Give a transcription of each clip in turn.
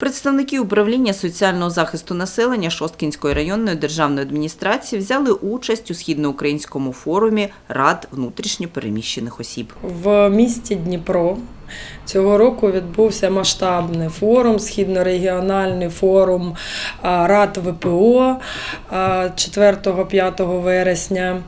Представники управління соціального захисту населення Шосткінської районної державної адміністрації взяли участь у східноукраїнському форумі Рад внутрішньопереміщених осіб. В місті Дніпро цього року відбувся масштабний форум, східнорегіональний форум Рад ВПО 4-5 вересня.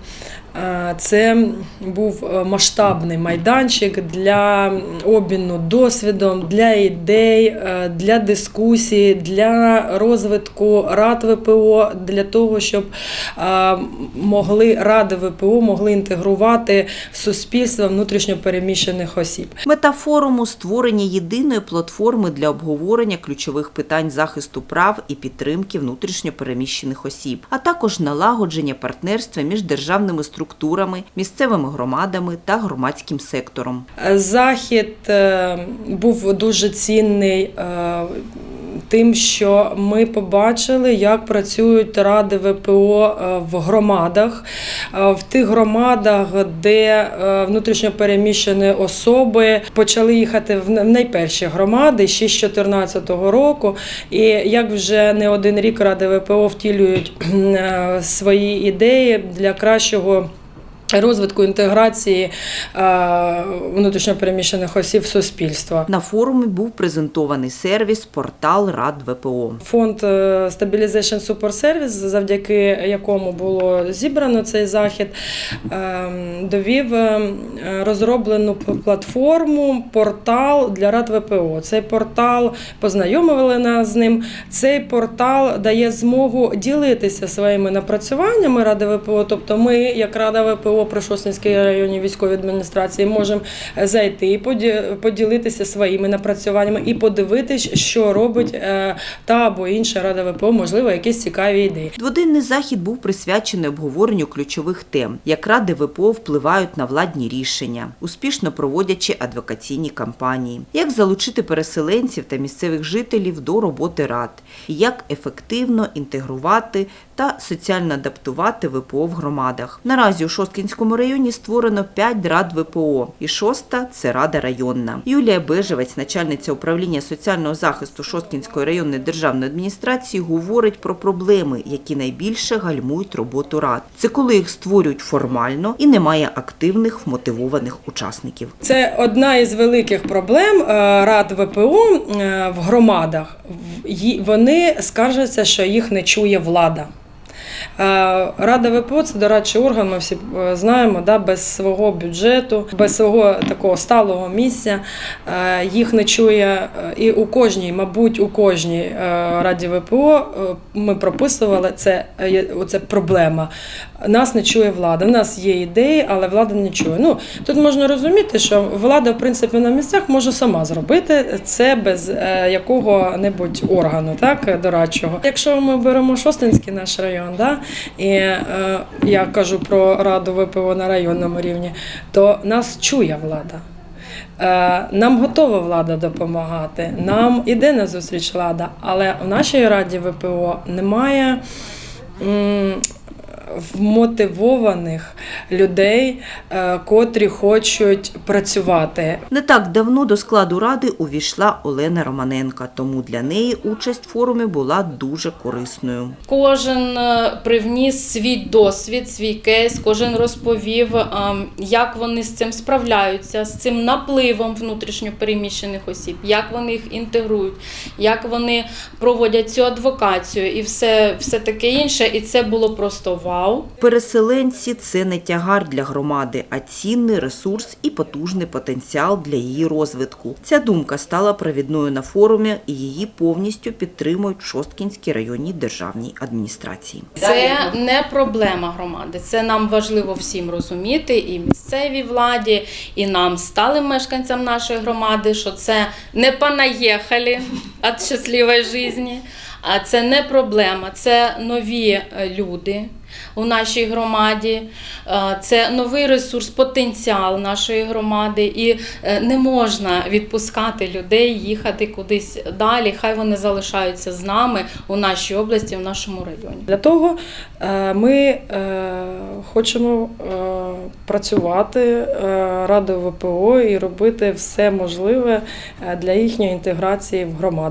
А, Це був е, масштабний майданчик для обміну досвідом, для ідей, е, для дискусії, для розвитку рад ВПО, для того, щоб е, могли ради ВПО могли інтегрувати в суспільство внутрішньопереміщених осіб. Мета форуму створення єдиної платформи для обговорення ключових питань захисту прав і підтримки внутрішньопереміщених осіб, а також налагодження партнерства між державними структурами, місцевими громадами та громадським сектором. Захід е, був дуже цінний. е, Тим, що ми побачили, як працюють ради ВПО е, в громадах, в тих громадах, де е, внутрішньо переміщені особи почали їхати в найперші громади ще з 2014 року. І як вже не один рік ради ВПО втілюють е, свої ідеї для кращого. Розвитку інтеграції е, внутрішньопереміщених осіб в суспільство. На форумі був презентований сервіс портал Рад ВПО. Фонд е, Stabilization Support Service, завдяки якому було зібрано цей захід, ем, довів е, розроблену платформу, портал для рад ВПО. Цей портал познайомили нас з ним. Цей портал дає змогу ділитися своїми напрацюваннями ради ВПО. Тобто, ми, як Рада ВПО Шостинській районній військовій адміністрації, можемо зайти і поділитися своїми напрацюваннями і подивитись, що робить е, та або інша рада ВПО, можливо, якісь цікаві ідеї. Дводенний захід був присвячений обговоренню ключових тем, як ради ВПО впливають на владні рішення, успішно проводячи адвокаційні кампанії, як залучити переселенців та місцевих жителів до роботи рад, як ефективно інтегрувати та соціально адаптувати ВПО в громадах. Наразі у Шосткінському районі створено 5 рад ВПО, і шоста це рада районна. Юлія Бежевець, начальниця управління соціального захисту Шосткінської районної державної адміністрації, говорить про проблеми, які найбільше гальмують роботу рад. Це коли їх створюють формально і немає активних вмотивованих учасників. Це одна із великих проблем е, рад ВПО е, в громадах. Вони скаржаться, що їх не чує влада. Е, Рада ВПО це дорадчий орган, ми всі е, знаємо, да, без свого бюджету, без свого такого сталого місця. Е, Їх не чує і у кожній, мабуть, у кожній раді ВПО ми прописували це, е, оце проблема. Нас не чує влада. У нас є ідеї, але влада не чує. Ну тут можна розуміти, що влада, в принципі, на місцях може сама зробити це без якого-небудь органу, так дорадчого. Якщо ми беремо Шостинський наш район, да, і е, я кажу про раду ВПО на районному рівні, то нас чує влада. Е, Нам готова влада допомагати, нам іде на зустріч влада, але в нашій раді ВПО немає вмотивованих людей, е, котрі хочуть працювати. Не так давно до складу ради увійшла Олена Романенка, тому для неї участь в форумі була дуже корисною. Кожен е, привніс свій досвід, свій кейс, кожен розповів, е, як вони з цим справляються, з цим напливом внутрішньопереміщених осіб, як вони їх інтегрують, як вони проводять цю адвокацію і все, все таке інше. І це було просто вау. Переселенці це не тягар для громади, а цінний ресурс і потужний потенціал для її розвитку. Ця думка стала провідною на форумі, і її повністю підтримують Шосткінській районній державній адміністрації. Це не проблема громади. Це нам важливо всім розуміти, і місцевій владі, і нам, сталим мешканцям нашої громади, що це не понаїхали від щасливої житті, а це не проблема, це нові е, люди. У нашій громаді Е, це новий ресурс, потенціал нашої громади, і е, не можна відпускати людей, їхати кудись далі. Хай вони залишаються з нами у нашій області, в нашому районі. Для того ми хочемо працювати Радою ВПО і робити все можливе для їхньої інтеграції в громадах.